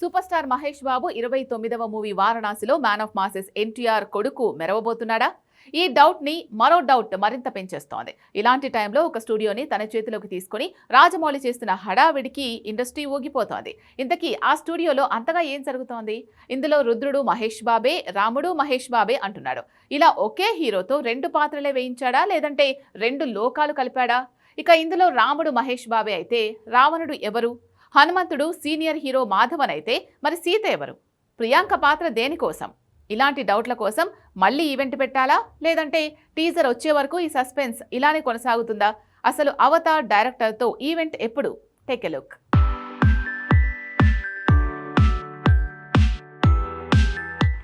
Super star Mahesh Babu ఇరవై తొమ్మిదవ movie వారణాసిలో మ్యాన్ ఆఫ్ మాసెస్ ఎన్టీఆర్ కొడుకు మెరవబోతున్నాడా? ఈ డౌట్ని మరో డౌట్ మరింత పెంచేస్తోంది. ఇలాంటి టైంలో ఒక స్టూడియోని తన చేతిలోకి తీసుకుని రాజమౌళి చేస్తున్న హడావిడికి ఇండస్ట్రీ ఊగిపోతోంది. ఇంతకీ ఆ స్టూడియోలో అంతగా ఏం జరుగుతోంది? ఇందులో రుద్రుడు మహేష్ బాబే రాముడు మహేష్ బాబే అంటున్నాడు. ఇలా ఒకే హీరోతో రెండు పాత్రలే వేయించాడా? లేదంటే రెండు లోకాలు కలిపాడా? ఇక ఇందులో రాముడు మహేష్ బాబే అయితే రావణుడు ఎవరు? హనుమంతుడు సీనియర్ హీరో మాధవన్ అయితే మరి సీత ఎవరు? ప్రియాంక పాత్ర దేనికోసం ఇలాంటి డౌట్ల కోసం మళ్ళీ ఈవెంట్ పెట్టాలా? లేదంటే టీజర్ వచ్చే వరకు ఈ సస్పెన్స్ ఇలానే కొనసాగుతుందా? అసలు అవతార్ డైరెక్టర్తో ఈవెంట్ ఎప్పుడు? Take a look.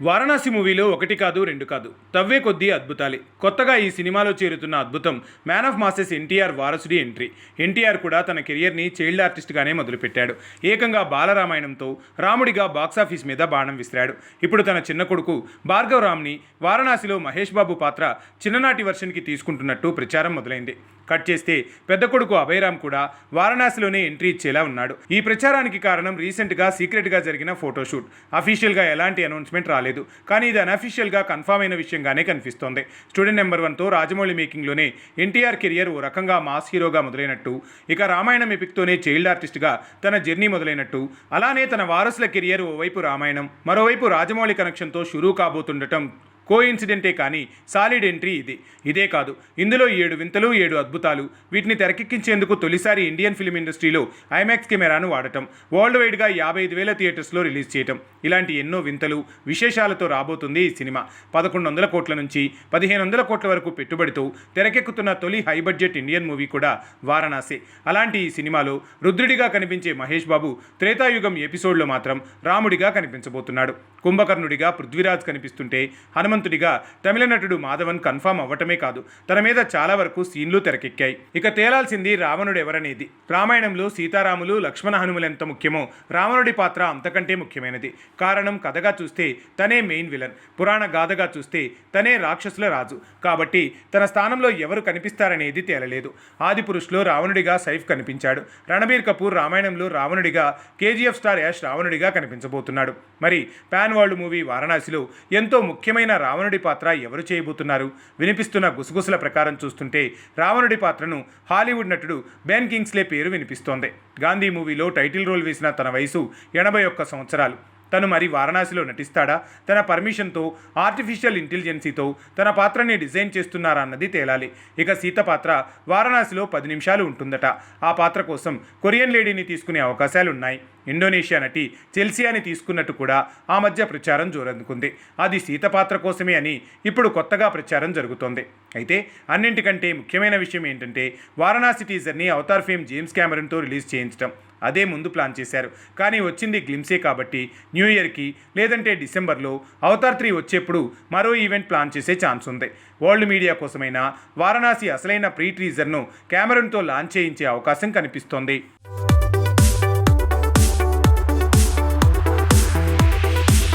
వారణాసి మూవీలో ఒకటి కాదు రెండు కాదు. తవ్వే కొద్దీ అద్భుతాలే. కొత్తగా ఈ సినిమాలో చేరుతున్న అద్భుతం మ్యాన్ ఆఫ్ మాసెస్ ఎన్టీఆర్ వారసుడి ఎంట్రీ. ఎన్టీఆర్ కూడా తన కెరియర్ని చైల్డ్ ఆర్టిస్ట్గానే మొదలుపెట్టాడు. ఏకంగా బాలరామాయణంతో రాముడిగా బాక్సాఫీస్ మీద బాణం విసిరాడు. ఇప్పుడు తన చిన్న కొడుకు భార్గవ్ రామ్ని వారణాసిలో మహేష్ బాబు పాత్ర చిన్ననాటి వర్షన్కి తీసుకుంటున్నట్టు ప్రచారం మొదలైంది. కట్ చేస్తే పెద్ద కొడుకు అభయరామ్ కూడా వారణాసిలోనే ఎంట్రీ ఇచ్చేలా ఉన్నాడు. ఈ ప్రచారానికి కారణం రీసెంట్గా సీక్రెట్గా జరిగిన ఫోటోషూట్. అఫీషియల్గా ఎలాంటి అనౌన్స్మెంట్ రాలేదు. కానీ ఇది అనఫీషియల్గా కన్ఫామ్ అయిన విషయంగానే కనిపిస్తోంది. స్టూడెంట్ నెంబర్ వన్తో రాజమౌళి మేకింగ్లోనే ఎన్టీఆర్ కెరియర్ ఓ రకంగా మాస్ హీరోగా మొదలైనట్టు ఇక రామాయణం ఎపిక్తోనే చైల్డ్ ఆర్టిస్ట్గా తన జర్నీ మొదలైనట్టు అలానే తన వారసుల కెరియర్ ఓవైపు రామాయణం మరోవైపు రాజమౌళి కనెక్షన్తో షురూ కాబోతుండటం కో ఇన్సిడెంటే కానీ సాలిడ్ ఎంట్రీ ఇది. ఇదే కాదు ఇందులో ఏడు వింతలు ఏడు అద్భుతాలు. వీటిని తెరకెక్కించేందుకు తొలిసారి ఇండియన్ ఫిల్మ్ ఇండస్ట్రీలో ఐమాక్స్ కెమెరాను వాడటం వరల్డ్ వైడ్గా యాభై ఐదు వేల థియేటర్స్లో రిలీజ్ చేయటం. ఇలాంటి ఎన్నో వింతలు విశేషాలతో రాబోతుంది ఈ సినిమా. పదకొండు వందల కోట్ల నుంచి పదిహేను వందల కోట్ల వరకు పెట్టుబడితో తెరకెక్కుతున్న తొలి హై బడ్జెట్ ఇండియన్ మూవీ కూడా వారణాసి. అలాంటి ఈ సినిమాలో రుద్రుడిగా కనిపించే మహేష్ బాబు త్రేతాయుగం ఎపిసోడ్లో మాత్రం రాముడిగా కనిపించబోతున్నాడు. కుంభకర్ణుడిగా పృథ్వీరాజ్ కనిపిస్తుంటే ధనవంతుడిగా తమిళ నటుడు మాధవన్ కన్ఫామ్ అవ్వటమే కాదు తన మీద చాలా వరకు సీన్లు తెరకెక్కాయి. ఇక తేలాల్సింది రావణుడు ఎవరనేది రామాయణంలో సీతారాములు లక్ష్మణ హనుములు ఎంత ముఖ్యమో రావణుడి పాత్ర అంతకంటే ముఖ్యమైనది. కారణం కథగా చూస్తే తనే మెయిన్ విలన్ పురాణ గాథగా చూస్తే తనే రాక్షసుల రాజు. కాబట్టి తన స్థానంలో ఎవరు కనిపిస్తారనేది తేలలేదు. ఆదిపురుషులో రావణుడిగా సైఫ్ కనిపించాడు. రణబీర్ కపూర్ రామాయణంలో రావణుడిగా కేజీఎఫ్ స్టార్ యాష్ రావణుడిగా కనిపించబోతున్నాడు. మరి పాన్ వరల్డ్ మూవీ వారణాసిలో ఎంతో ముఖ్యమైన రావణుడి పాత్ర ఎవరు చేయబోతున్నారు? వినిపిస్తున్న గుసగుసల ప్రకారం చూస్తుంటే రావణుడి పాత్రను హాలీవుడ్ నటుడు బెన్ కింగ్స్లే పేరు వినిపిస్తోంది. గాంధీ మూవీలో టైటిల్ రోల్ వేసిన తన వయసు ఎనభై ఒక్క సంవత్సరాలు. తను మరి వారణాసిలో నటిస్తాడా? తన పర్మిషన్తో ఆర్టిఫిషియల్ ఇంటెలిజెన్సీతో తన పాత్రని డిజైన్ చేస్తున్నారా అన్నది తేలాలి. ఇక సీత పాత్ర వారణాసిలో పది నిమిషాలు ఉంటుందట. ఆ పాత్ర కోసం కొరియన్ లేడీని తీసుకునే అవకాశాలున్నాయి. ఇండోనేషియా నటి చెల్సియాని తీసుకున్నట్టు కూడా ఆ మధ్య ప్రచారం జోరందుకుంది. అది సీత పాత్ర కోసమే అని ఇప్పుడు కొత్తగా ప్రచారం జరుగుతోంది. అయితే అన్నింటికంటే ముఖ్యమైన విషయం ఏంటంటే వారణాసి టీజర్ని అవతార్ ఫేమ్ జేమ్స్ క్యామెరన్తో రిలీజ్ చేయించడం అదే ముందు ప్లాన్ చేశారు. కానీ వచ్చింది గ్లిమ్సే కాబట్టి న్యూ ఇయర్కి లేదంటే డిసెంబర్లో అవతార్ త్రీ వచ్చేప్పుడు మరో ఈవెంట్ ప్లాన్ చేసే ఛాన్స్ ఉంది. వరల్డ్ మీడియా కోసమైనా వారణాసి అసలైన ప్రీ టీజర్ను కెమెరన్తో లాంచ్ చేయించే అవకాశం కనిపిస్తోంది.